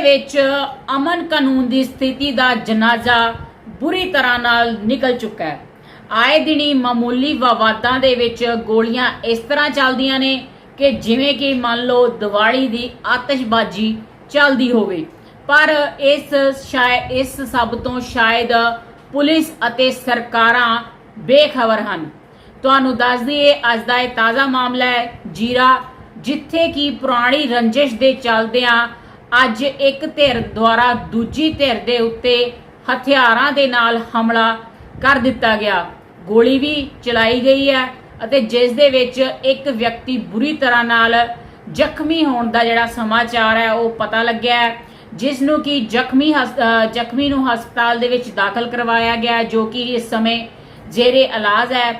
ਦੇ ਵਿੱਚ ਅਮਨ ਕਾਨੂੰਨ ਦੀ ਸਥਿਤੀ ਦਾ ਜਨਾਜ਼ਾ ਬੁਰੀ ਤਰ੍ਹਾਂ ਨਾਲ ਨਿਕਲ ਚੁੱਕਾ ਹੈ। ਆਏ ਦਿਨੀ ਮਾਮੂਲੀ ਵਿਵਾਦਾਂ ਦੇ ਵਿੱਚ ਗੋਲੀਆਂ ਇਸ ਤਰ੍ਹਾਂ ਚੱਲਦੀਆਂ ਨੇ ਕਿ ਜਿਵੇਂ ਕਿ ਮੰਨ ਲਓ ਦੀਵਾਲੀ ਦੀ ਆਤਿਸ਼ਬਾਜ਼ੀ ਚੱਲਦੀ ਹੋਵੇ। ਪਰ ਇਸ ਸ਼ਾਇਦ ਇਸ ਸਭ ਤੋਂ ਸ਼ਾਇਦ ਪੁਲਿਸ ਅਤੇ ਸਰਕਾਰਾਂ ਬੇਖਬਰ ਹਨ। ਤੁਹਾਨੂੰ ਦੱਸ ਦਈਏ, ਅੱਜ ਦਾ ਇਹ ਤਾਜ਼ਾ ਮਾਮਲਾ ਹੈ ਜੀਰਾ, ਜਿੱਥੇ ਕਿ ਪੁਰਾਣੀ ਰੰਜਿਸ਼ ਦੇ ਚੱਲਦਿਆਂ ਅੱਜ ਇੱਕ ਧਿਰ ਦੁਆਰਾ ਦੂਜੀ ਧਿਰ ਦੇ ਉੱਤੇ ਹਥਿਆਰਾਂ ਦੇ ਨਾਲ ਹਮਲਾ ਕਰ ਦਿੱਤਾ ਗਿਆ। ਗੋਲੀ ਵੀ ਚਲਾਈ ਗਈ ਹੈ ਅਤੇ ਜਿਸ ਦੇ ਵਿੱਚ ਇੱਕ ਵਿਅਕਤੀ ਬੁਰੀ ਤਰ੍ਹਾਂ ਨਾਲ ਜ਼ਖਮੀ ਹੋਣ ਦਾ ਜਿਹੜਾ ਸਮਾਚਾਰ ਹੈ, ਉਹ ਪਤਾ ਲੱਗਿਆ ਹੈ, ਜਿਸ ਨੂੰ ਕਿ ਜ਼ਖਮੀ ਹਸ- ਜ਼ਖਮੀ ਨੂੰ ਹਸਪਤਾਲ ਦੇ ਵਿੱਚ ਦਾਖਲ ਕਰਵਾਇਆ ਗਿਆ ਜੋ ਕਿ ਇਸ ਸਮੇਂ ਜੇਰੇ ਇਲਾਜ ਹੈ।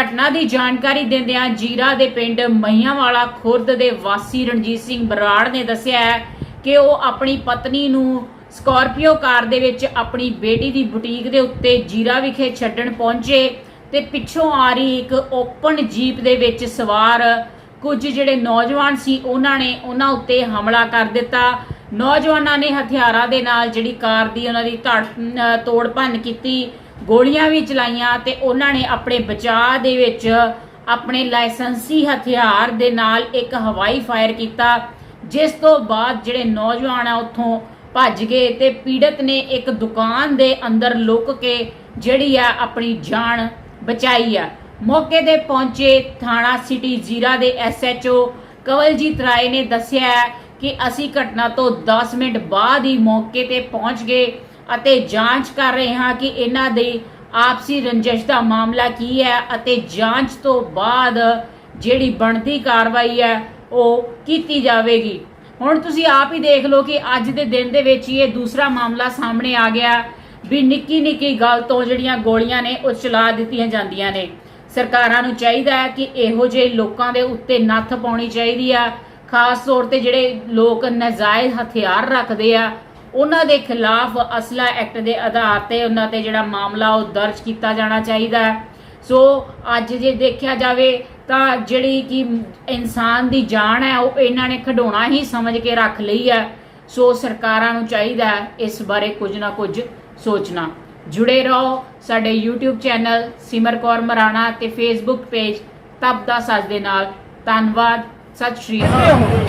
ਘਟਨਾ ਦੀ ਜਾਣਕਾਰੀ ਦਿੰਦਿਆਂ ਜੀਰਾ ਦੇ ਪਿੰਡ ਮਹੀਆਂਵਾਲਾ ਖੁਰਦ ਦੇ ਵਾਸੀ ਰਣਜੀਤ ਸਿੰਘ ਬਰਾੜ ਨੇ ਦੱਸਿਆ ਹੈ ਕਿ ਉਹ ਆਪਣੀ ਪਤਨੀ ਨੂੰ ਸਕਾਰਪੀਓ ਕਾਰ ਦੇ ਵਿੱਚ ਆਪਣੀ ਬੇਟੀ ਦੀ ਬੁਟੀਕ ਦੇ ਉੱਤੇ ਜੀਰਾ ਵਿਖੇ ਛੱਡਣ ਪਹੁੰਚੇ ਤੇ ਪਿੱਛੋਂ ਆ ਰਹੀ ਇੱਕ ਓਪਨ ਜੀਪ ਦੇ ਵਿੱਚ ਸਵਾਰ ਕੁਝ ਜਿਹੜੇ ਨੌਜਵਾਨ ਸੀ, ਉਹਨਾਂ ਨੇ ਉਹਨਾਂ ਉੱਤੇ ਹਮਲਾ ਕਰ ਦਿੱਤਾ। ਨੌਜਵਾਨਾਂ ਨੇ ਹਥਿਆਰਾਂ ਦੇ ਨਾਲ ਜਿਹੜੀ ਕਾਰ ਦੀ ਉਹਨਾਂ ਦੀ ਧੜ ਤੋੜ ਭੰਨ ਕੀਤੀ, ਗੋਲੀਆਂ ਵੀ ਚਲਾਈਆਂ ਤੇ ਉਹਨਾਂ ਨੇ ਆਪਣੇ ਬਚਾਅ ਦੇ ਵਿੱਚ ਆਪਣੇ ਲਾਇਸੈਂਸੀ ਹਥਿਆਰ ਦੇ ਨਾਲ ਇੱਕ ਹਵਾਈ ਫਾਇਰ ਕੀਤਾ। ਜਿਸ ਤੋਂ ਬਾਅਦ ਜਿਹੜੇ ਨੌਜਵਾਨ ਆ ਉੱਥੋਂ ਭੱਜ ਗਏ ਤੇ ਪੀੜਤ ਨੇ ਇੱਕ ਦੁਕਾਨ ਦੇ ਅੰਦਰ ਲੁਕ ਕੇ ਜਿਹੜੀ ਆ ਆਪਣੀ ਜਾਨ ਬਚਾਈ ਆ। ਮੌਕੇ ਤੇ ਪਹੁੰਚੇ ਥਾਣਾ ਸਿਟੀ ਜ਼ੀਰਾ ਦੇ ਐਸਐਚਓ ਕਵਲਜੀਤ ਰਾਏ ਨੇ ਦੱਸਿਆ ਹੈ ਕਿ ਅਸੀਂ ਘਟਨਾ ਤੋਂ 10 ਮਿੰਟ ਬਾਅਦ ਹੀ ਮੌਕੇ ਤੇ ਪਹੁੰਚ ਗਏ ਅਤੇ ਜਾਂਚ ਕਰ ਰਹੇ ਹਾਂ ਕਿ ਇਹਨਾਂ ਦੇ ਆਪਸੀ ਰੰਜਿਸ਼ ਦਾ ਮਾਮਲਾ ਕੀ ਹੈ ਅਤੇ ਜਾਂਚ ਤੋਂ ਬਾਅਦ ਜਿਹੜੀ ਬਣਦੀ ਕਾਰਵਾਈ ਹੈ ਉਹ ਕੀਤੀ ਜਾਵੇਗੀ। ਹੁਣ ਤੁਸੀਂ ਆਪ ਹੀ ਦੇਖ ਲਓ ਕਿ ਅੱਜ ਦੇ ਦਿਨ ਦੇ ਵਿੱਚ ਹੀ ਇਹ ਦੂਸਰਾ ਮਾਮਲਾ ਸਾਹਮਣੇ ਆ ਗਿਆ ਵੀ ਨਿੱਕੀ ਨਿੱਕੀ ਗੱਲ ਤੋਂ ਜਿਹੜੀਆਂ ਗੋਲੀਆਂ ਨੇ ਉਹ ਚਲਾ ਦਿੱਤੀਆਂ ਜਾਂਦੀਆਂ ਨੇ। ਸਰਕਾਰਾਂ ਨੂੰ ਚਾਹੀਦਾ ਹੈ ਕਿ ਇਹੋ ਜਿਹੇ ਲੋਕਾਂ ਦੇ ਉੱਤੇ ਨੱਥ ਪਾਉਣੀ ਚਾਹੀਦੀ ਆ। ਖਾਸ ਤੌਰ ਤੇ ਜਿਹੜੇ ਲੋਕ ਨਜਾਇਜ਼ ਹਥਿਆਰ ਰੱਖਦੇ ਆ, ਉਹਨਾਂ ਦੇ ਖਿਲਾਫ ਅਸਲਾ ਐਕਟ ਦੇ ਆਧਾਰ ਤੇ ਉਹਨਾਂ ਤੇ ਜਿਹੜਾ ਮਾਮਲਾ ਉਹ ਦਰਜ ਕੀਤਾ ਜਾਣਾ ਚਾਹੀਦਾ ਹੈ। ਸੋ ਅੱਜ ਜੇ ਦੇਖਿਆ ਜਾਵੇ ਤਾਂ ਜਿਹੜੀ ਕਿ ਇਨਸਾਨ ਦੀ ਜਾਨ ਹੈ, ਉਹ ਇਹਨਾਂ ਨੇ ਖਡਾਉਣਾ ਹੀ ਸਮਝ ਕੇ ਰੱਖ ਲਈ ਹੈ। ਸੋ ਸਰਕਾਰਾਂ ਨੂੰ ਚਾਹੀਦਾ ਇਸ ਬਾਰੇ ਕੁਝ ਨਾ ਕੁਝ ਸੋਚਣਾ। ਜੁੜੇ ਰਹੋ ਸਾਡੇ YouTube ਚੈਨਲ ਸਿਮਰ ਕੌਰ ਮਰਾਣਾ ਤੇ Facebook ਪੇਜ ਤਬ ਦਾ ਸੱਚ ਦੇ ਨਾਲ। ਧੰਨਵਾਦ, ਸਤਿ ਸ਼੍ਰੀ ਅਕਾਲ।